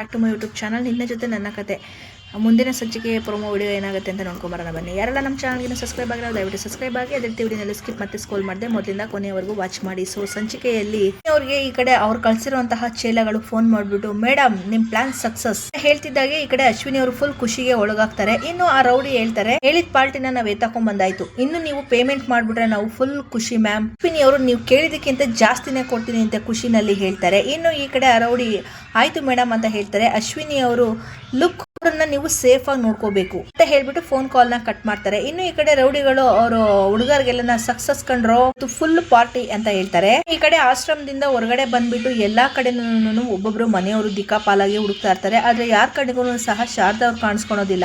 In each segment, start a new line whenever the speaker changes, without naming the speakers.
Back to my YouTube channel ನಿನ್ನೆ ಜೊತೆ ನನ್ನ ಕತೆ. ಮುಂದಿನ ಸಂಚಿಕೆ ಪ್ರೊಮೋ ವಿಡಿಯೋ ಏನಾಗುತ್ತೆ ಅಂತ ನೋಡ್ಕೊಂಬರೋಣ ಬನ್ನಿ. ಯಾರೆಲ್ಲ ನಮ್ಮ ಚಾನಲ್ಗೆ ಸಬ್ಸ್ಕ್ರೈಬ್ ಆಗಿರೋ ದಯವಿಟ್ಟು ಸಬ್ಸ್ಕ್ರೈಬ್ ಆಗಿ. ಅದೇ ರೀತಿ ವಿಡಿಯೋನಲ್ಲಿ ಸ್ಕಿಪ್ ಮತ್ತೆ ಸ್ಕೋಲ್ ಮಾಡಿದೆ, ಮೊದಲಿಂದ ಕೊನೆಯವರೆಗೂ ವಾಚ್ ಮಾಡಿ. ಸೊ ಸಂಚಿಕೆಯಲ್ಲಿ ಅವ್ರಿಗೆ ಈ ಕಡೆ ಅವ್ರು ಕಳಿಸಿರುವಂತಹ ಚೇಲಗಳು ಫೋನ್ ಮಾಡಿಬಿಟ್ಟು ಮೇಡಮ್ ನಿಮ್ಮ ಪ್ಲಾನ್ ಸಕ್ಸಸ್ ಹೇಳ್ತಿದ್ದಾಗೆ ಈ ಕಡೆ ಅಶ್ವಿನಿ ಅವರು ಫುಲ್ ಖುಷಿಗೆ ಒಳಗಾಗ್ತಾರೆ. ಇನ್ನು ಆ ರೌಡಿ ಹೇಳ್ತಾರೆ, ಹೇಳಿದ ಪಾರ್ಟಿನ ನಾವು ಎತ್ತಾಕೊಂಡ್ ಬಂದಾಯ್ತು. ಇನ್ನು ನೀವು ಪೇಮೆಂಟ್ ಮಾಡ್ಬಿಟ್ರೆ ನಾವು ಫುಲ್ ಖುಷಿ ಮ್ಯಾಮ್ ಅಶ್ವಿನಿ ಅವರು, ನೀವು ಕೇಳಿದಕ್ಕಿಂತ ಜಾಸ್ತಿನೇ ಕೊಡ್ತೀನಿ ಅಂತ ಖುಷಿನಲ್ಲಿ ಹೇಳ್ತಾರೆ. ಇನ್ನು ಈ ಕಡೆ ಆ ರೌಡಿ ಆಯ್ತು ಮೇಡಮ್ ಅಂತ ಹೇಳ್ತಾರೆ. ಅಶ್ವಿನಿ ಅವರು, ಲುಕ್, ಅವ್ರನ್ನ ನೀವು ಸೇಫ್ ಆಗಿ ನೋಡ್ಕೋಬೇಕು ಅಂತ ಹೇಳ್ಬಿಟ್ಟು ಫೋನ್ ಕಾಲ್ನ ಕಟ್ ಮಾಡ್ತಾರೆ. ಇನ್ನು ಈ ಕಡೆ ರೌಡಿಗಳು, ಅವರು ಹುಡುಗರಿಗೆಲ್ಲ ಸಕ್ಸಸ್ ಕಂಡ್ರು ಫುಲ್ ಪಾರ್ಟಿ ಅಂತ ಹೇಳ್ತಾರೆ. ಈ ಕಡೆ ಆಶ್ರಮದಿಂದ ಹೊರಗಡೆ ಬಂದ್ಬಿಟ್ಟು ಎಲ್ಲಾ ಕಡೆನೂ ಒಬ್ಬೊಬ್ರು ಮನೆಯವರು ದಿಕ್ಕಾಪಾಲಾಗಿ ಹುಡುಕ್ತಾ ಇರ್ತಾರೆ. ಆದ್ರೆ ಯಾರ ಕಡೆಗೂ ಸಹ ಶಾರದಾ ಅವ್ರು ಕಾಣಿಸ್ಕೊಳೋದಿಲ್ಲ.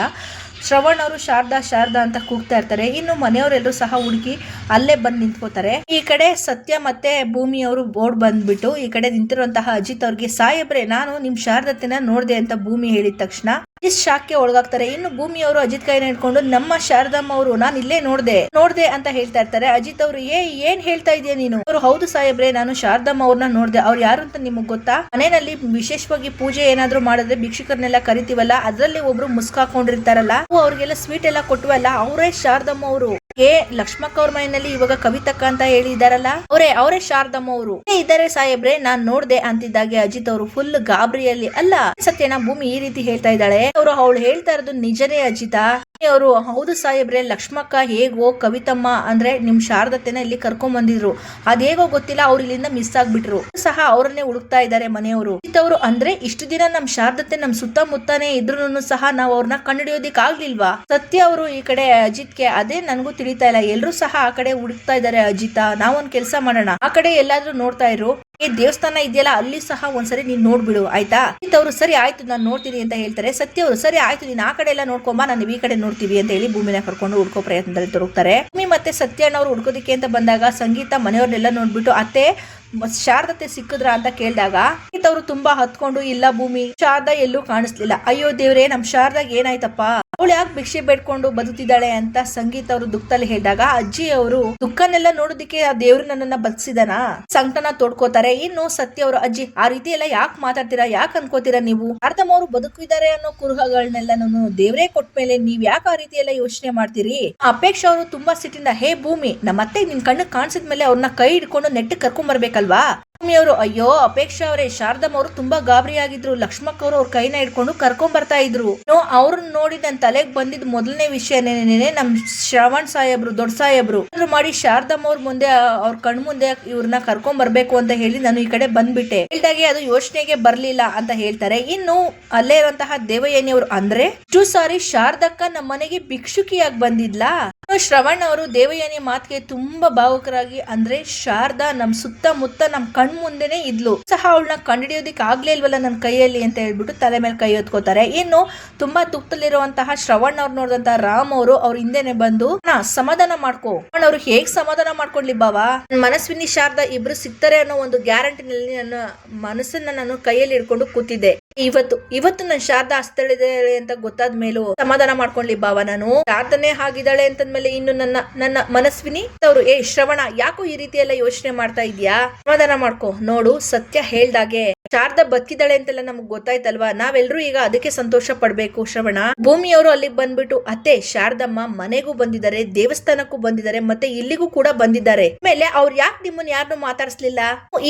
ಶ್ರವಣ್ ಅವರು ಶಾರದಾ ಶಾರದಾ ಅಂತ ಕೂಗ್ತಾ ಇರ್ತಾರೆ. ಇನ್ನು ಮನೆಯವರೆಲ್ಲರೂ ಸಹ ಹುಡುಕಿ ಅಲ್ಲೇ ಬಂದು ನಿಂತ್ಕೋತಾರೆ. ಈ ಕಡೆ ಸತ್ಯ ಮತ್ತೆ ಭೂಮಿ ಅವರು ಬೋರ್ಡ್ ಬಂದ್ಬಿಟ್ಟು ಈ ಕಡೆ ನಿಂತಿರುವಂತಹ ಅಜಿತ್ ಅವ್ರಿಗೆ, ಸಾಹೇಬ್ರೆ, ನಾನು ನಿಮ್ ಶಾರದತ್ತೆನ ನೋಡಿದೆ ಅಂತ ಭೂಮಿ ಹೇಳಿದ ತಕ್ಷಣ ಅಜಿತ್ ಶಾಕ್ಗೆ ಒಳಗಾಗ್ತಾರೆ. ಇನ್ನು ಭೂಮಿ ಅವರು ಅಜಿತ್ ಕೈನ ಹಿಡ್ಕೊಂಡು, ನಮ್ಮ ಶಾರದಮ್ಮ ಅವರು, ನಾನು ಇಲ್ಲೇ ನೋಡ್ದೆ ನೋಡ್ದೆ ಅಂತ ಹೇಳ್ತಾ ಇರ್ತಾರೆ. ಅಜಿತ್ ಅವರು, ಏ, ಏನ್ ಹೇಳ್ತಾ ಇದೀಯ ನೀನು? ಅವರು, ಹೌದು ಸಾಹೇಬ್ರೆ, ನಾನು ಶಾರದಮ್ಮ ಅವ್ರನ್ನ ನೋಡ್ದೆ. ಅವ್ರು ಯಾರು ಅಂತ ನಿಮಗೆ ಗೊತ್ತಾ? ಮನೆಯಲ್ಲಿ ವಿಶೇಷವಾಗಿ ಪೂಜೆ ಏನಾದ್ರು ಮಾಡಿದ್ರೆ ಭಿಕ್ಷುಕರನ್ನೆಲ್ಲ ಕರಿತೀವಲ್ಲ, ಅದ್ರಲ್ಲಿ ಒಬ್ರು ಮುಸ್ಕಾಕೊಂಡಿರ್ತಾರಲ್ಲ ಅವ್ರಿಗೆಲ್ಲ ಸ್ವೀಟ್ ಎಲ್ಲ ಕೊಟ್ಟವಲ್ಲ ಅವರೇ ಶಾರದಮ್ಮ ಅವರು. ಏ ಲಕ್ಷ್ಮಕ್ಕ ಅವ್ರ ಮನೆಯಲ್ಲಿ ಇವಾಗ ಕವಿತಕ್ಕ ಅಂತ ಹೇಳಿದಾರಲ್ಲ ಅವರೇ ಅವರೇ ಶಾರದಮ್ಮ ಅವರು. ಇದಾರೆ ಸಾಹೇಬ್ರೆ, ನಾನ್ ನೋಡ್ದೆ ಅಂತಿದ್ದಾಗೆ ಅಜಿತ್ ಅವರು ಫುಲ್ ಗಾಬರಿಯಲ್ಲಿ. ಅಲ್ಲ ಸತ್ಯನ ಭೂಮಿ ಈ ರೀತಿ ಹೇಳ್ತಾ ಇದ್ದಾಳೆ? ಅವರು ಅವಳು ಹೇಳ್ತಾ ಇರೋದು ನಿಜನೇ ಅಜಿತ? ಅವರು, ಹೌದು ಸಾಹೇಬ್ರೆ, ಲಕ್ಷ್ಮಕ್ಕ ಹೇಗೋ ಕವಿತಮ್ಮ ಅಂದ್ರೆ ನಿಮ್ ಶಾರದತ್ತೆನ ಇಲ್ಲಿ ಕರ್ಕೊಂಡ್ ಬಂದಿದ್ರು. ಅದೇಗೋ ಗೊತ್ತಿಲ್ಲ, ಅವ್ರು ಇಲ್ಲಿಂದ ಮಿಸ್ ಆಗ್ಬಿಟ್ರು. ಸಹ ಅವರನ್ನೇ ಹುಡುಕ್ತಾ ಇದ್ದಾರೆ ಮನೆಯವರು. ಅವರು ಅಂದ್ರೆ ಇಷ್ಟು ದಿನ ನಮ್ ಶಾರದತ್ತೆ ನಮ್ ಸುತ್ತಮುತ್ತನೇ ಇದ್ರು ಸಹ ನಾವು ಅವ್ರನ್ನ ಕಂಡುಹಿಡಿಯೋದಿಕ್ ಆಗ್ಲಿಲ್ವಾ? ಸತ್ಯ ಅವರು ಈ ಕಡೆ ಅಜಿತ್ಗೆ ಅದೇ ನನಗೂ ತಿಳಿತಾ ಇಲ್ಲ. ಎಲ್ಲರೂ ಸಹ ಆ ಕಡೆ ಹುಡುಕ್ತಾ ಇದ್ದಾರೆ ಅಜಿತ, ನಾವೊಂದ್ ಕೆಲಸ ಮಾಡೋಣ. ಆ ಕಡೆ ಎಲ್ಲಾದ್ರೂ ನೋಡ್ತಾ ಇರು. ದೇವಸ್ಥಾನ ಇದೆಯಲ್ಲ, ಅಲ್ಲಿ ಸಹ ಒಂದ್ಸರಿ ನೀನ್ ನೋಡ್ಬಿಡು, ಆಯ್ತಾ? ಅವರು ಸರಿ ಆಯ್ತು, ನಾನು ನೋಡ್ತೀನಿ ಅಂತ ಹೇಳ್ತಾರೆ. ಸತ್ಯ ಅವರು ಸರಿ ಆಯ್ತು, ನೀನ್ ಆ ಕಡೆ ಎಲ್ಲ ನೋಡ್ಕೊಂಬ, ನಾನು ಈ ಕಡೆ ನೋಡ್ತೀವಿ ಅಂತ ಹೇಳಿ ಭೂಮಿನ ಕರ್ಕೊಂಡು ಹುಡ್ಕೋ ಪ್ರಯತ್ನದಲ್ಲಿ ತೊಡಗ್ತಾರೆ. ಭೂಮಿ ಮತ್ತೆ ಸತ್ಯಣ್ಣ ಅವ್ರು ಹುಡ್ಕೋದಿಕ್ಕೆ ಅಂತ ಬಂದಾಗ ಸಂಗೀತ ಮನೆಯವ್ರನ್ನೆಲ್ಲ ನೋಡ್ಬಿಟ್ಟು, ಅತ್ತೆ ಶಾರದತೆ ಸಿಕ್ಕಿದ್ರ ಅಂತ ಕೇಳಿದಾಗ ಅವರು ತುಂಬಾ ಹತ್ಕೊಂಡು ಇಲ್ಲ ಭೂಮಿ, ಶಾರದಾ ಎಲ್ಲೂ ಕಾಣಿಸ್ಲಿಲ್ಲ. ಅಯ್ಯೋ ದೇವ್ರೇ, ನಮ್ ಶಾರದಾಗ ಏನಾಯ್ತಪ್ಪ? ಅವಳು ಯಾಕೆ ಭಿಕ್ಷೆ ಬೇಡ್ಕೊಂಡು ಬದುಕಿದ್ದಾಳೆ ಅಂತ ಸಂಗೀತ ಅವರು ದುಃಖದಲ್ಲಿ ಹೇಳಿದಾಗ, ಅಜ್ಜಿ ಅವರು ದುಃಖನೆಲ್ಲ ನೋಡೋದಿಕ್ಕೆ ಆ ದೇವ್ರು ನನ್ನನ್ನ ಬದಸಿದನ ಸಂಕಟನ ತೋಡ್ಕೋತಾರೆ. ಇನ್ನು ಸತ್ಯ ಅವರು, ಅಜ್ಜಿ, ಆ ರೀತಿ ಎಲ್ಲ ಯಾಕೆ ಮಾತಾಡ್ತೀರಾ? ಯಾಕೆ ಅನ್ಕೋತೀರಾ ನೀವು? ಅರ್ಧಮ್ ಅವರು ಬದುಕಿದ್ದಾರೆ ಅನ್ನೋ ಕುರುಹಗಳನ್ನೆಲ್ಲ ನಾನು ದೇವ್ರೇ ಕೊಟ್ಮೇಲೆ ನೀವ್ ಯಾಕೆ ಆ ರೀತಿ ಎಲ್ಲ ಯೋಚನೆ ಮಾಡ್ತೀರಿ? ಅಪೇಕ್ಷ ಅವರು ತುಂಬಾ ಸಿಟ್ಟಿಂದ, ಹೇ ಭೂಮಿ ನಮ್ಮ ಅತ್ತೆ ನಿನ್ ಕಣ್ಣು ಕಾಣಿಸಿದ್ಮೇಲೆ ಅವ್ರನ್ನ ಕೈ ಹಿಡ್ಕೊಂಡು ನೆಟ್ಟಿಗೆ ಕರ್ಕೊಂಡ್ ಬರ್ಬೇಕಲ್ವಾ ಭೂಮಿ ಅವರು, ಅಯ್ಯೋ, ಅಪೇಕ್ಷಾ ಅವರೇ, ಶಾರದಮ್ಮ ಅವರು ತುಂಬಾ ಗಾಬರಿ ಆಗಿದ್ರು ಲಕ್ಷ್ಮಕ್ಕ ಅವರು ಅವ್ರ ಕೈನ ಹಿಡ್ಕೊಂಡು ಕರ್ಕೊಂಡ್ ಬರ್ತಾ ಇದ್ರು. ಅವ್ರನ್ನ ನೋಡಿ ನನ್ ತಲೆಗೆ ಬಂದಿದ್ ಮೊದಲನೇ ವಿಷಯನೇನೆ ನಮ್ ಶ್ರವಣ್ ಸಾಹೇಬ್ರು, ದೊಡ್ಡ ಸಾಹೇಬ್ರು. ಮಾಡಿ ಶಾರದಮ್ಮ ಅವ್ರ ಮುಂದೆ, ಅವ್ರ ಕಣ್ ಮುಂದೆ ಇವ್ರನ್ನ ಕರ್ಕೊಂಡ್ ಬರ್ಬೇಕು ಅಂತ ಹೇಳಿ ನಾನು ಈ ಕಡೆ ಬಂದ್ಬಿಟ್ಟೆ. ಹೇಳ್ದಾಗೆ ಅದು ಯೋಚನೆಗೆ ಬರ್ಲಿಲ್ಲ ಅಂತ ಹೇಳ್ತಾರೆ. ಇನ್ನು ಅಲ್ಲೇ ಇರುವಂತಹ ಅವರು ಅಂದ್ರೆ ಟು ಸಾರಿ ಶಾರದಕ್ಕ ನಮ್ಮ ಮನೆಗೆ ಭಿಕ್ಷುಕಿಯಾಗಿ ಬಂದಿದ್ಲಾ? ಶ್ರವಣ್ ಅವರು ದೇವಯಾನಿ ಮಾತಿಗೆ ತುಂಬಾ ಭಾವುಕರಾಗಿ, ಅಂದ್ರೆ ಶಾರದಾ ನಮ್ ಸುತ್ತಮುತ್ತ ನಮ್ ಕಣ್ ಮುಂದೆನೆ ಇದ್ಲು. ಸಹ ಅವಳನ್ನ ಕಂಡಿಡಿಯೋದಿಕ್ ಆಗ್ಲೇ ಇಲ್ವಲ್ಲ ನನ್ನ ಕೈಯಲ್ಲಿ ಅಂತ ಹೇಳ್ಬಿಟ್ಟು ತಲೆ ಮೇಲೆ ಕೈ ಹೊತ್ಕೋತಾರೆ. ಇನ್ನು ತುಂಬಾ ತುಕ್ತಲ್ಲಿರುವಂತಹ ಶ್ರವಣ್ ಅವ್ರು ನೋಡಿದಂತಹ ರಾಮ್ ಅವರು ಅವ್ರ ಹಿಂದೆನೆ ಬಂದು ನಾ ಸಮಾಧಾನ ಮಾಡ್ಕೋ. ಅವ್ರು ಹೇಗ್ ಸಮಾಧಾನ ಮಾಡ್ಕೊಂಡ್ಲಿ ಬಾವಾ? ಮನಸ್ವಿನಿ ಶಾರದಾ ಇಬ್ರು ಸಿಗ್ತಾರೆ ಅನ್ನೋ ಒಂದು ಗ್ಯಾರಂಟಿನಲ್ಲಿ ನನ್ನ ಮನಸ್ಸನ್ನ ನಾನು ಕೈಯಲ್ಲಿ ಇಡ್ಕೊಂಡು ಕೂತಿದ್ದೆ. ಇವತ್ತು ಇವತ್ತು ನನ್ ಶಾರದಾ ಅಸ್ತಳಿದ್ದಾಳೆ ಅಂತ ಗೊತ್ತಾದ ಮೇಲೂ ಸಮಾಧಾನ ಮಾಡ್ಕೊಂಡ್ಲಿ ಬಾವ ನಾನು. ಶಾರದನೇ ಆಗಿದ್ದಾಳೆ ಅಂತಂದ್ಮೇಲೆ ಇನ್ನು ನನ್ನ ನನ್ನ ಮನಸ್ವಿನಿ ಅವರು ಏ ಶ್ರವಣ, ಯಾಕೋ ಈ ರೀತಿ ಎಲ್ಲ ಯೋಚನೆ ಮಾಡ್ತಾ ಇದ್ಯಾ ಸಮಾಧಾನ ಮಾಡ್ಕೋ. ನೋಡು, ಸತ್ಯ ಹೇಳ್ದಾಗೆ. ಶಾರದ ಬದುಕಿದಾಳೆ ಅಂತೆಲ್ಲ ನಮ್ಗೆ ಗೊತ್ತಾಯ್ತಲ್ವಾ? ನಾವೆಲ್ಲರೂ ಈಗ ಅದಕ್ಕೆ ಸಂತೋಷ ಪಡ್ಬೇಕು, ಶ್ರವಣ. ಭೂಮಿಯವರು ಅಲ್ಲಿಗೆ ಬಂದ್ಬಿಟ್ಟು, ಅತ್ತೆ, ಶಾರದಮ್ಮ ಮನೆಗೂ ಬಂದಿದ್ದಾರೆ, ದೇವಸ್ಥಾನಕ್ಕೂ ಬಂದಿದ್ದಾರೆ, ಮತ್ತೆ ಇಲ್ಲಿಗೂ ಕೂಡ ಬಂದಿದ್ದಾರೆ. ಆಮೇಲೆ ಅವ್ರು ಯಾಕೆ ನಿಮ್ಮನ್ನ ಯಾರನ್ನು ಮಾತಾಡಿಸ್ಲಿಲ್ಲ?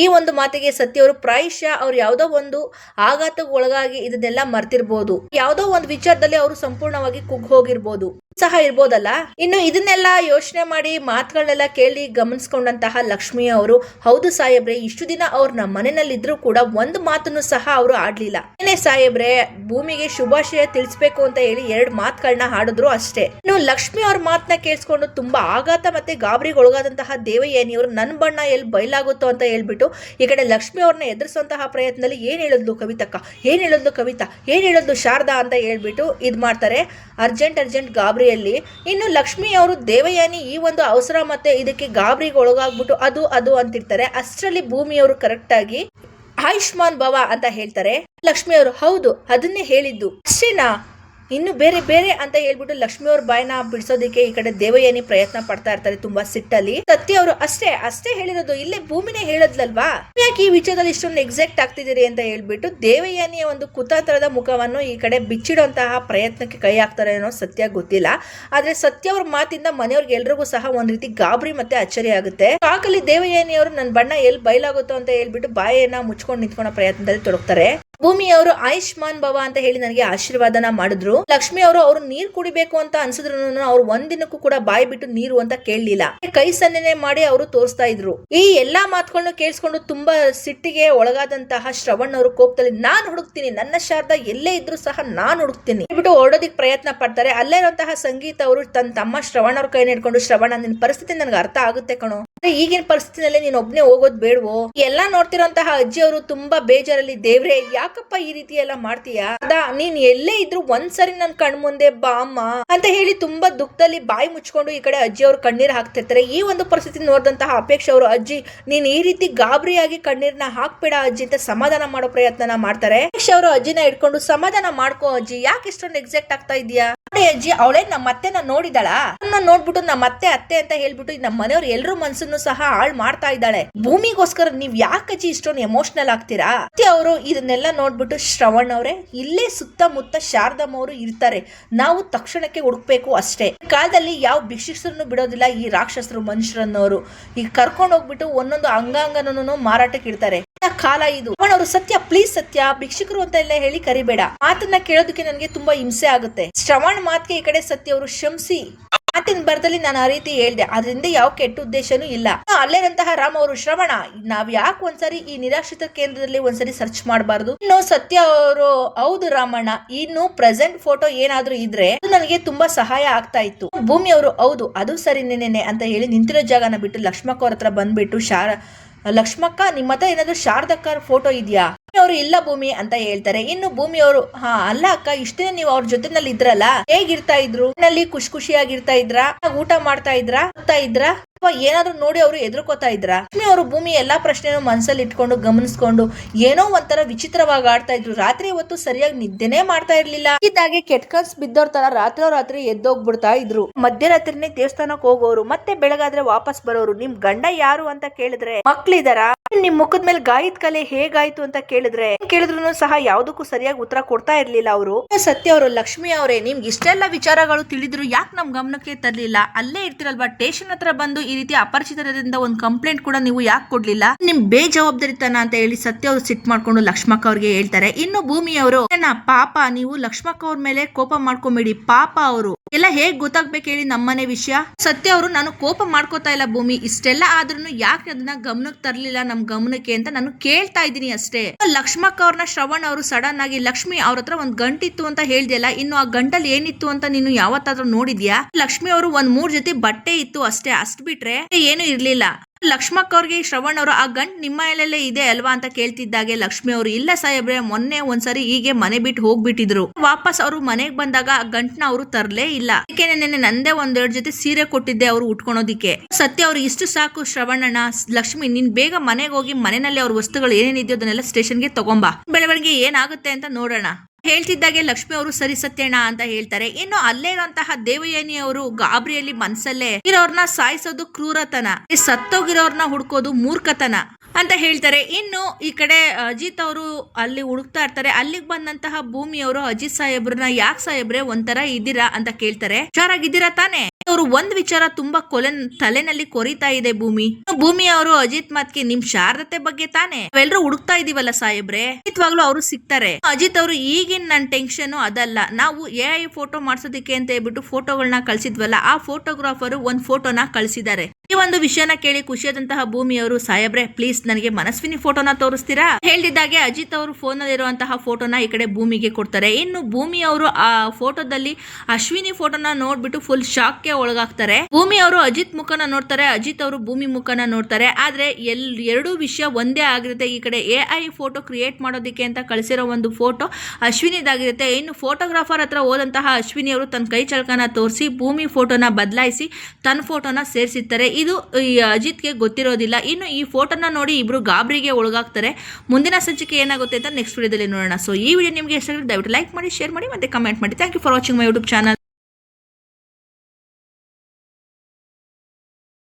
ಈ ಒಂದು ಮಾತಿಗೆ ಸತ್ಯ ಅವರು ಪ್ರಾಯಶಃ ಅವ್ರು ಯಾವ್ದೋ ಒಂದು ಆಘಾತಕ್ಕೆ ಒಳಗಾಗಿ ಇದನ್ನೆಲ್ಲ ಮರ್ತಿರ್ಬೋದು. ಯಾವ್ದೋ ಒಂದು ವಿಚಾರದಲ್ಲಿ ಅವರು ಸಂಪೂರ್ಣವಾಗಿ ಕುಗ್ ಹೋಗಿರ್ಬೋದು. ಸಹ ಇರ್ಬೋದಲ್ಲ? ಇನ್ನು ಇದನ್ನೆಲ್ಲ ಯೋಚನೆ ಮಾಡಿ ಮಾತುಗಳನ್ನೆಲ್ಲ ಕೇಳಿ ಗಮನಿಸ್ಕೊಂಡಂತಹ ಲಕ್ಷ್ಮಿ ಅವರು, ಹೌದು ಸಾಹೇಬ್ರೆ, ಇಷ್ಟು ದಿನ ಅವ್ರ ನಮ್ಮ ಮನೆಯಲ್ಲಿದ್ರು ಕೂಡ ಒಂದು ಮಾತನ್ನು ಸಹ ಅವರು ಆಡ್ಲಿಲ್ಲ. ಏನೇ ಸಾಹೇಬ್ರೆ, ಭೂಮಿಗೆ ಶುಭಾಶಯ ತಿಳಿಸ್ಬೇಕು ಅಂತ ಹೇಳಿ ಎರಡು ಮಾತುಗಳನ್ನ ಹಾಡಿದ್ರು ಅಷ್ಟೇ. ಇನ್ನು ಲಕ್ಷ್ಮಿ ಅವ್ರ ಮಾತನ್ನ ಕೇಳಿಸ್ಕೊಂಡು ತುಂಬಾ ಆಘಾತ ಮತ್ತೆ ಗಾಬರಿಗೆ ಒಳಗಾದಂತಹ ದೇವಯ್ಯನಿಯವರು ನನ್ನ ಬಣ್ಣ ಎಲ್ಲಿ ಬಯಲಾಗುತ್ತೋ ಅಂತ ಹೇಳ್ಬಿಟ್ಟು ಈ ಕಡೆ ಲಕ್ಷ್ಮಿ ಅವ್ರನ್ನ ಎದುರಿಸುವಂತಹ ಪ್ರಯತ್ನದಲ್ಲಿ ಏನ್ ಹೇಳಿದ್ಲು ಕವಿತಕ್ಕ? ಏನ್ ಹೇಳಿದ್ಲು ಕವಿತಾ? ಏನ್ ಹೇಳಿದ್ಲು ಶಾರದಾ ಅಂತ ಹೇಳ್ಬಿಟ್ಟು ಇದ್ ಮಾಡ್ತಾರೆ. ಅರ್ಜೆಂಟ್ ಅರ್ಜೆಂಟ್ ಗಾಬರಿಯಲ್ಲಿ ಇನ್ನು ಲಕ್ಷ್ಮಿ ಅವರು ದೇವಯಾನಿ ಈ ಒಂದು ಅವಸರ ಮತ್ತೆ ಇದಕ್ಕೆ ಗಾಬರಿಗೆ ಒಳಗಾಗ್ಬಿಟ್ಟು ಅದು ಅದು ಅಂತಿರ್ತಾರೆ. ಅಷ್ಟರಲ್ಲಿ ಭೂಮಿಯವರು ಕರೆಕ್ಟ್ ಆಗಿ ಆಯುಷ್ಮಾನ್ ಭವ ಅಂತ ಹೇಳ್ತಾರೆ. ಲಕ್ಷ್ಮಿ ಅವರು ಹೌದು, ಅದನ್ನೇ ಹೇಳಿದ್ದು. ಅಷ್ಟೇನಾ? ಇನ್ನು ಬೇರೆ ಬೇರೆ ಅಂತ ಹೇಳ್ಬಿಟ್ಟು ಲಕ್ಷ್ಮಿ ಅವ್ರ ಬಾಯ್ನ ಬಿಡಿಸೋದಕ್ಕೆ ಈ ಕಡೆ ದೇವಯಾನಿ ಪ್ರಯತ್ನ ಪಡ್ತಾ ಇರ್ತಾರೆ ತುಂಬಾ ಸಿಟ್ಟಲ್ಲಿ. ಸತ್ಯ ಅವರು ಅಷ್ಟೇ ಅಷ್ಟೇ ಹೇಳಿರೋದು ಇಲ್ಲೇ ಭೂಮಿನೇ ಹೇಳದ್ಲಲ್ವಾ? ಯಾಕೆ ಈ ವಿಚಾರದಲ್ಲಿ ಇಷ್ಟೊಂದು ಎಕ್ಸಾಕ್ಟ್ ಆಗ್ತಿದ್ದೀರಿ ಅಂತ ಹೇಳ್ಬಿಟ್ಟು ದೇವಯಾನಿಯ ಒಂದು ಕುತಂತ್ರದ ಮುಖವನ್ನು ಈ ಕಡೆ ಬಿಚ್ಚಿಡುವಂತಹ ಪ್ರಯತ್ನಕ್ಕೆ ಕೈ ಹಾಕ್ತಾರೆ ಅನ್ನೋ ಸತ್ಯ ಗೊತ್ತಿಲ್ಲ. ಆದ್ರೆ ಸತ್ಯ ಅವ್ರ ಮಾತಿಂದ ಮನೆಯವ್ರಿಗೆ ಎಲ್ರಿಗೂ ಸಹ ಒಂದ್ ರೀತಿ ಗಾಬರಿ ಮತ್ತೆ ಅಚ್ಚರಿ ಆಗುತ್ತೆ. ಕಾಕಲಿ ಅವರು ನನ್ನ ಬಣ್ಣ ಎಲ್ಲಿ ಬಯಲಾಗುತ್ತೋ ಅಂತ ಹೇಳ್ಬಿಟ್ಟು ಬಾಯನ್ನ ಮುಚ್ಕೊಂಡು ನಿಂತ್ಕೊಳ್ಳೋ ಪ್ರಯತ್ನದಲ್ಲಿ ತೊಡಗ್ತಾರೆ. ಭೂಮಿಯವರು ಆಯುಷ್ಮಾನ್ ಭವ ಅಂತ ಹೇಳಿ ನನಗೆ ಆಶೀರ್ವಾದನ ಮಾಡಿದ್ರು. ಲಕ್ಷ್ಮಿ ಅವರು, ಅವ್ರು ನೀರ್ ಕುಡಿಬೇಕು ಅಂತ ಅನ್ಸಿದ್ರು ಅವ್ರು ಒಂದಿನಕ್ಕೂ ಕೂಡ ಬಾಯಿ ಬಿಟ್ಟು ನೀರು ಅಂತ ಕೇಳಲಿಲ್ಲ. ಕೈ ಸನ್ನೆನೆ ಮಾಡಿ ಅವರು ತೋರಿಸ್ತಾ ಇದ್ರು. ಈ ಎಲ್ಲಾ ಮಾತುಗಳನ್ನು ಕೇಳಿಸ್ಕೊಂಡು ತುಂಬಾ ಸಿಟ್ಟಿಗೆ ಒಳಗಾದಂತಹ ಶ್ರವಣ್ ಅವರು ಕೋಪದಲ್ಲಿ, ನಾನ್ ಹುಡುಕ್ತೀನಿ, ನನ್ನ ಶಾರದಾ ಎಲ್ಲೇ ಇದ್ರು ಸಹ ನಾನ್ ಹುಡುಕ್ತೀನಿ. ಬಿಟ್ಟು ಹೊರಡೋದಿಕ್ ಪ್ರಯತ್ನ ಪಡ್ತಾರೆ. ಅಲ್ಲೇ ಇರುವಂತಹ ಸಂಗೀತ ಅವರು ತನ್ನ ತಮ್ಮ ಶ್ರವಣ್ ಅವ್ರ ಕೈ ಹಿಡ್ಕೊಂಡು, ಶ್ರವಣ, ನಿನ್ ಪರಿಸ್ಥಿತಿ ನನ್ಗೆ ಅರ್ಥ ಆಗುತ್ತೆ ಕಣೋ. ಈಗಿನ ಪರಿಸ್ಥಿತಿನಲ್ಲಿ ನೀನ್ ಒಬ್ನೇ ಹೋಗೋದ್ ಬೇಡವೋ? ಎಲ್ಲಾ ನೋಡ್ತಿರೋಂತಹ ಅಜ್ಜಿ ಅವರು ತುಂಬಾ ಬೇಜಾರಲ್ಲಿ ದೇವ್ರೆ, ಯಾಕಪ್ಪ ಈ ರೀತಿ ಎಲ್ಲ ಮಾಡ್ತೀಯಾ? ಅದಾ, ನೀನ್ ಎಲ್ಲೇ ಇದ್ರು ಒಂದ್ಸರಿ ನನ್ ಕಣ್ ಮುಂದೆ ಬಾ ಅಮ್ಮ ಅಂತ ಹೇಳಿ ತುಂಬಾ ದುಃಖದಲ್ಲಿ ಬಾಯಿ ಮುಚ್ಕೊಂಡು ಈ ಕಡೆ ಅಜ್ಜಿ ಅವರು ಕಣ್ಣೀರ್ ಹಾಕ್ತಿರ್ತಾರೆ. ಈ ಒಂದು ಪರಿಸ್ಥಿತಿ ನೋಡಿದಂತಹ ಅಪೇಕ್ಷೆ ಅವರು ಅಜ್ಜಿ, ನೀನ್ ಈ ರೀತಿ ಗಾಬರಿಯಾಗಿ ಕಣ್ಣೀರ್ನ ಹಾಕ್ಬೇಡ ಅಜ್ಜಿ ಅಂತ ಸಮಾಧಾನ ಮಾಡೋ ಪ್ರಯತ್ನ ಮಾಡ್ತಾರೆ. ಅಪೇಕ್ಷೆ ಅವರು ಅಜ್ಜಿನ ಇಟ್ಕೊಂಡು ಸಮಾಧಾನ ಮಾಡ್ಕೋ ಅಜ್ಜಿ, ಯಾಕೆ ಇಷ್ಟೊಂದು ಎಕ್ಸಾಕ್ಟ್ ಆಗ್ತಾ ಇದೀಯಾ ಅಜ್ಜಿ, ಅವಳೇ ನಮ್ಮ ಅತ್ತೆನ ನೋಡಿದಾಳ ನೋಡ್ಬಿಟ್ಟು ನಮ್ಮ ಅತ್ತೆ ಅತ್ತೆ ಅಂತ ಹೇಳ್ಬಿಟ್ಟು ನಮ್ಮ ಮನೆಯವ್ರು ಎಲ್ರ ಮನ್ಸನ್ನು ಸಹ ಹಾಳ್ ಮಾಡ್ತಾ ಇದ್ದಾಳೆ. ಭೂಮಿಗೋಸ್ಕರ ನೀವ್ ಯಾಕೆ ಅಜ್ಜಿ ಇಷ್ಟೊಂದು ಎಮೋಷನಲ್ ಆಗ್ತೀರಾ? ಅವರು ಇದನ್ನೆಲ್ಲ ನೋಡ್ಬಿಟ್ಟು ಶ್ರವಣ್ ಅವರೇ, ಇಲ್ಲೇ ಸುತ್ತಮುತ್ತ ಶಾರದಮ್ಮ ಅವರು ಇರ್ತಾರೆ. ನಾವು ತಕ್ಷಣಕ್ಕೆ ಹುಡುಕ್ಬೇಕು ಅಷ್ಟೇ. ಕಾಲದಲ್ಲಿ ಯಾವ ಭಿಕ್ಷಿಸರನ್ನು ಬಿಡೋದಿಲ್ಲ ಈ ರಾಕ್ಷಸರು ಮನುಷ್ಯರನ್ನೋರು ಈಗ ಕರ್ಕೊಂಡು ಹೋಗ್ಬಿಟ್ಟು ಒಂದೊಂದು ಅಂಗಾಂಗನೂ ಮಾರಾಟಕ್ಕೆ ಇಡ್ತಾರೆ. ಕಾಲ ಇದು. ಅವರು, ಸತ್ಯ, ಪ್ಲೀಸ್ ಸತ್ಯ, ಭಿಕ್ಷಕರು ಅಂತ ಎಲ್ಲ ಹೇಳಿ ಕರಿಬೇಡ. ಮಾತನ್ನ ಕೇಳೋದಕ್ಕೆ ನನಗೆ ತುಂಬಾ ಹಿಂಸೆ ಆಗುತ್ತೆ. ಶ್ರವಣ್ ಮಾತ್ಗೆ ಈ ಕಡೆ ಸತ್ಯ ಅವರು ಶಂಸಿ ಮಾತಿನ ಬರದಲ್ಲಿ ನಾನು ಆ ರೀತಿ ಹೇಳಿದೆ, ಅದರಿಂದ ಯಾವ ಕೆಟ್ಟ ಉದ್ದೇಶನೂ ಇಲ್ಲ. ಅಲ್ಲೇರಂತಹ ರಾಮ್ ಅವರು, ಶ್ರವಣ, ನಾವ್ ಯಾಕೆ ಒಂದ್ಸರಿ ಈ ನಿರಾಶ್ರಿತ ಕೇಂದ್ರದಲ್ಲಿ ಒಂದ್ಸರಿ ಸರ್ಚ್ ಮಾಡಬಾರ್ದು? ಇನ್ನು ಸತ್ಯ ಅವರು, ಹೌದು ರಾಮಣ್ಣ, ಇನ್ನು ಪ್ರೆಸೆಂಟ್ ಫೋಟೋ ಏನಾದ್ರೂ ಇದ್ರೆ ನನಗೆ ತುಂಬಾ ಸಹಾಯ ಆಗ್ತಾ ಇತ್ತು. ಭೂಮಿ ಅವರು, ಹೌದು, ಅದು ಸರಿ ನಿನ್ನೆ ಅಂತ ಹೇಳಿ ನಿಂತಿರೋ ಜಾಗನ ಬಿಟ್ಟು ಲಕ್ಷ್ಮಕ್ಕ ಅವ್ರ ಹತ್ರ ಬಂದ್ಬಿಟ್ಟು ಶಾರ ಲಕ್ಷ್ಮಕ್ಕ ನಿಮ್ಮ ಹತ್ರ ಏನಾದ್ರು ಶಾರದಕ್ಕ ಫೋಟೋ ಇದೆಯಾ? ಅವರು ಇಲ್ಲ ಭೂಮಿ ಅಂತ ಹೇಳ್ತಾರೆ. ಇನ್ನು ಭೂಮಿ ಅವರು ಹಾ, ಅಲ್ಲ ಅಕ್ಕ, ಇಷ್ಟೇ ನೀವು ಅವ್ರ ಜೊತೆನಲ್ಲಿ ಇದ್ರಲ್ಲ, ಹೇಗಿರ್ತಾ ಇದ್ರು? ಅಲ್ಲಿ ಖುಷಿ ಖುಷಿಯಾಗಿರ್ತಾ ಇದ್ರ? ಊಟ ಮಾಡ್ತಾ ಇದ್ರಾ? ಇದ್ರ? ಅಥವಾ ಏನಾದ್ರು ನೋಡಿ ಅವರು ಎದುರ್ಕೋತಾ ಇದ್ರ? ಅವರು ಭೂಮಿ ಎಲ್ಲಾ ಪ್ರಶ್ನೆನೂ ಮನಸ್ಸಲ್ಲಿ ಇಟ್ಕೊಂಡು ಗಮನಿಸ್ಕೊಂಡು ಏನೋ ಒಂಥರ ವಿಚಿತ್ರವಾಗಿ ಆಡ್ತಾ ಇದ್ರು. ರಾತ್ರಿ ಹೊತ್ತು ಸರಿಯಾಗಿ ನಿದ್ದೆನೇ ಮಾಡ್ತಾ ಇರ್ಲಿಲ್ಲ. ಇದ್ದಾಗೆ ಕೆಟ್ಟ ಬಿದ್ದವ್ರ ತರ ರಾತ್ರಿ ರಾತ್ರಿ ಎದ್ದೋಗ್ಬಿಡ್ತಾ ಇದ್ರು. ಮಧ್ಯರಾತ್ರಿನೇ ದೇವಸ್ಥಾನಕ್ಕೆ ಹೋಗೋರು, ಮತ್ತೆ ಬೆಳಗಾದ್ರೆ ವಾಪಸ್ ಬರೋರು, ನಿಮ್ ಗಂಡ ಯಾರು ಅಂತ ಕೇಳಿದ್ರೆ ಮಕ್ಳಿದಾರ? ನಿಮ್ ಮುಖದ ಮೇಲೆ ಗಾಯದ ಕಲೆ ಹೇಗಾಯ್ತು ಅಂತ ಕೇಳಿದ್ರೆ ಕೇಳಿದ್ರು ಸಹ ಯಾವ್ದಕ್ಕೂ ಸರಿಯಾಗಿ ಉತ್ತರ ಕೊಡ್ತಾ ಇರ್ಲಿಲ್ಲ ಅವರು. ಸತ್ಯ ಅವರು, ಲಕ್ಷ್ಮಿ ಅವರೇ, ನಿಮ್ಗೆ ಇಷ್ಟೆಲ್ಲ ವಿಚಾರಗಳು ತಿಳಿದ್ರು ಯಾಕೆ ನಮ್ ಗಮನಕ್ಕೆ ತರ್ಲಿಲ್ಲ? ಅಲ್ಲೇ ಇರ್ತಿರಲ್ವಾ, ಸ್ಟೇಷನ್ ಹತ್ರ ಬಂದು ಈ ರೀತಿ ಅಪರಿಚಿತರಿಂದ ಒಂದು ಕಂಪ್ಲೇಂಟ್ ಕೂಡ ನೀವು ಯಾಕೆ ಕೊಡ್ಲಿಲ್ಲ? ನಿಮ್ ಬೇಜವಾಬ್ದಾರಿತನ ಅಂತ ಹೇಳಿ ಸತ್ಯ ಅವರು ಸಿಟ್ ಮಾಡ್ಕೊಂಡು ಲಕ್ಷ್ಮಕ್ಕ ಅವ್ರಿಗೆ ಹೇಳ್ತಾರೆ. ಇನ್ನು ಭೂಮಿ ಅವರು ಪಾಪ, ನೀವು ಲಕ್ಷ್ಮಕ್ಕ ಅವ್ರ ಮೇಲೆ ಕೋಪ ಮಾಡ್ಕೊಂಬೇಡಿ, ಪಾಪ ಅವರು. ಎಲ್ಲ ಹೇಗ್ ಗೊತ್ತಾಗ್ಬೇಕು ಹೇಳಿ ನಮ್ಮನೆ ವಿಷಯ? ಸತ್ಯ ಅವರು ನಾನು ಕೋಪ ಮಾಡ್ಕೋತಾ ಇಲ್ಲ ಭೂಮಿ. ಇಷ್ಟೆಲ್ಲ ಆದ್ರೂ ಯಾಕೆ ಅದನ್ನ ಗಮನಕ್ಕೆ ತರ್ಲಿಲ್ಲ ನಮ್ ಗಮನಕ್ಕೆ ಅಂತ ನಾನು ಕೇಳ್ತಾ ಇದ್ದೀನಿ ಅಷ್ಟೇ. ಲಕ್ಷ್ಮಕ್ಕ ಅವ್ರನ್ನ ಶ್ರವಣ್ ಅವರು ಸಡನ್ ಆಗಿ ಲಕ್ಷ್ಮಿ ಅವ್ರ ಹತ್ರ ಒಂದ್ ಗಂಟಿತ್ತು ಅಂತ ಹೇಳ್ದೆಲ್ಲ ಇನ್ನು ಆ ಗಂಟಲ್ಲಿ ಏನಿತ್ತು ಅಂತ ನೀನು ಯಾವತ್ತಾದ್ರೂ ನೋಡಿದ್ಯಾ? ಲಕ್ಷ್ಮಿ ಅವರು ಒಂದ್ ಮೂರ್ ಜೊತೆ ಬಟ್ಟೆ ಇತ್ತು ಅಷ್ಟೇ, ಅಷ್ಟ್ ಬಿಟ್ರೆ ಏನು ಇರ್ಲಿಲ್ಲ. ಲಕ್ಷ್ಮಕ್ಕ ಅವ್ರಿಗೆ ಶ್ರವಣ್ ಅವರು, ಆ ಗಂಟ್ ನಿಮ್ಮ ಎಲ್ಲೆಲ್ಲೇ ಇದೆ ಅಲ್ವಾ? ಅಂತ ಕೇಳ್ತಿದ್ದಾಗೆ ಲಕ್ಷ್ಮಿ ಅವರು. ಇಲ್ಲ ಸಾಹೇಬ್ರೆ, ಮೊನ್ನೆ ಒಂದ್ಸರಿ ಹೀಗೆ ಮನೆ ಬಿಟ್ಟು ಹೋಗ್ಬಿಟ್ಟಿದ್ರು. ವಾಪಸ್ ಅವರು ಮನೆಗೆ ಬಂದಾಗ ಆ ಗಂಟ್ನ ಅವರು ತರಲೇ ಇಲ್ಲ. ನೆನ್ನೆ ನಂದೇ ಒಂದೆರಡು ಜೊತೆ ಸೀರೆ ಕೊಟ್ಟಿದ್ದೆ ಅವ್ರು ಉಟ್ಕೊಳೋದಿಕ್ಕೆ. ಸತ್ಯ ಅವ್ರು, ಇಷ್ಟು ಸಾಕು ಶ್ರವಣಣ್ಣ ಲಕ್ಷ್ಮಿ, ನೀನ್ ಬೇಗ ಮನೆಗೆ ಹೋಗಿ ಮನೆಯಲ್ಲಿ ಅವ್ರ ವಸ್ತುಗಳು ಏನೇನಿದೆಯೋ ಅದನ್ನೆಲ್ಲ ಸ್ಟೇಷನ್ಗೆ ತಗೊಂಬಾ. ಬೆಳವಣಿಗೆ ಏನಾಗುತ್ತೆ ಅಂತ ನೋಡೋಣ. ಹೇಳ್ತಿದ್ದಾಗೆ ಲಕ್ಷ್ಮಿ ಅವರು ಸರಿ ಅಂತ ಹೇಳ್ತಾರೆ. ಇನ್ನು ಅಲ್ಲೇ ಇರುವಂತಹ ದೇವಯಾನಿ ಅವರು ಗಾಬರಿಯಲ್ಲಿ ಮನ್ಸಲ್ಲೇ ಇರೋರ್ನ ಸಾಯಿಸೋದು ಕ್ರೂರತನ. ಸತ್ತೋಗಿರೋರ್ನ ಹುಡ್ಕೋದು ಮೂರ್ಖತನ ಅಂತ ಹೇಳ್ತಾರೆ. ಇನ್ನು ಈ ಕಡೆ ಅಜಿತ್ ಅವರು ಅಲ್ಲಿ ಹುಡುಕ್ತಾ ಇರ್ತಾರೆ. ಅಲ್ಲಿಗೆ ಬಂದಂತಹ ಭೂಮಿ ಅವರು ಅಜಿತ್ ಸಾಹೇಬ್ರನ್ನ ಯಾಕೆ ಸಾಹೇಬ್ರೆ ಒಂಥರ ಇದ್ದೀರಾ ಅಂತ ಕೇಳ್ತಾರೆ. ಹುಷಾರಾಗಿದ್ದೀರಾ ತಾನೇ? ಅವರು ಒಂದ್ ವಿಚಾರ ತುಂಬಾ ಕೊಲೆ ತಲೆನಲ್ಲಿ ಕೊರಿತಾ ಇದೆ ಭೂಮಿ. ಭೂಮಿ ಅವರು ಅಜಿತ್ ಮಾತ್ಗೆ ನಿಮ್ ಶಾರದತೆ ಬಗ್ಗೆ ತಾನೆ? ನಾವೆಲ್ಲರೂ ಹುಡುಕ್ತಾ ಇದೀವಲ್ಲ ಸಾಹೇಬ್ರೆ. ಖಂಡಿತವಾಗ್ಲೂ ಅವರು ಸಿಗ್ತಾರೆ. ಅಜಿತ್ ಅವರು ಈಗಿನ ನನ್ ಟೆನ್ಷನ್ ಅದಲ್ಲ. ನಾವು ಎ ಐ ಫೋಟೋ ಮಾಡ್ಸೋದಿಕ್ಕೆ ಅಂತ ಹೇಳ್ಬಿಟ್ಟು ಫೋಟೋಗಳನ್ನ ಕಳ್ಸಿದ್ವಲ್ಲ, ಆ ಫೋಟೋಗ್ರಾಫರ್ ಒಂದ್ ಫೋಟೋನ ಕಳ್ಸಿದ್ದಾರೆ. ಈ ಒಂದು ವಿಷಯನ ಕೇಳಿ ಖುಷಿಯಾದಂತಹ ಭೂಮಿಯವರು, ಸಾಹೇಬ್ರೆ ಪ್ಲೀಸ್ ನನಗೆ ಮನಸ್ವಿನಿ ಫೋಟೋನ ತೋರಿಸ್ತೀರಾ? ಹೇಳಿದಾಗೆ ಅಜಿತ್ ಅವರು ಫೋನ್ನಲ್ಲಿ ಇರುವಂತಹ ಫೋಟೋನ ಈ ಕಡೆ ಭೂಮಿಗೆ ಕೊಡ್ತಾರೆ. ಇನ್ನು ಭೂಮಿ ಅವರು ಆ ಫೋಟೋದಲ್ಲಿ ಅಶ್ವಿನಿ ಫೋಟೋನ ನೋಡ್ಬಿಟ್ಟು ಫುಲ್ ಶಾಕ್ಗೆ ಒಳಗಾಗ್ತಾರೆ. ಭೂಮಿ ಅವರು ಅಜಿತ್ ಮುಖನ ನೋಡ್ತಾರೆ, ಅಜಿತ್ ಅವರು ಭೂಮಿ ಮುಖನ ನೋಡ್ತಾರೆ. ಆದ್ರೆ ಎಲ್, ಎರಡು ವಿಷಯ ಒಂದೇ ಆಗಿರುತ್ತೆ. ಈ ಕಡೆ ಎ ಐ ಫೋಟೋ ಕ್ರಿಯೇಟ್ ಮಾಡೋದಕ್ಕೆ ಅಂತ ಕಳಿಸಿರೋ ಒಂದು ಫೋಟೋ ಅಶ್ವಿನಿದಾಗಿರುತ್ತೆ. ಇನ್ನು ಫೋಟೋಗ್ರಾಫರ್ ಹತ್ರ ಹೋದಂತಹ ಅಶ್ವಿನಿ ಅವರು ತನ್ನ ಕೈ ಚಳಕನ ತೋರಿಸಿ, ಭೂಮಿ ಫೋಟೋನ ಬದಲಾಯಿಸಿ ತನ್ನ ಫೋಟೋನ ಸೇರಿಸಿರ್ತಾರೆ. ಇದು ಈ ಅಜಿತ್ಗೆ ಗೊತ್ತಿರೋದಿಲ್ಲ. ಇನ್ನು ಈ ಫೋಟೋನ ನೋಡಿ ಇಬ್ರು ಗಾಬರಿಗೆ ಒಳಗಾಗ್ತಾರೆ. ಮುಂದಿನ ಸಂಚಿಕೆ ಏನಾಗುತ್ತೆ ಅಂತ ನೆಕ್ಸ್ಟ್ ವಿಡಿಯೋದಲ್ಲಿ ನೋಡೋಣ. ಸೊ ಈ ವಿಡಿಯೋ ನಿಮಗೆ ಇಷ್ಟ ದಯವಿಟ್ಟು ಲೈಕ್ ಮಾಡಿ ಶೇರ್ ಮಾಡಿ, ಮತ್ತೆ ಕಮೆಂಟ್ ಮಾಡಿ. Thank you for watching my YouTube channel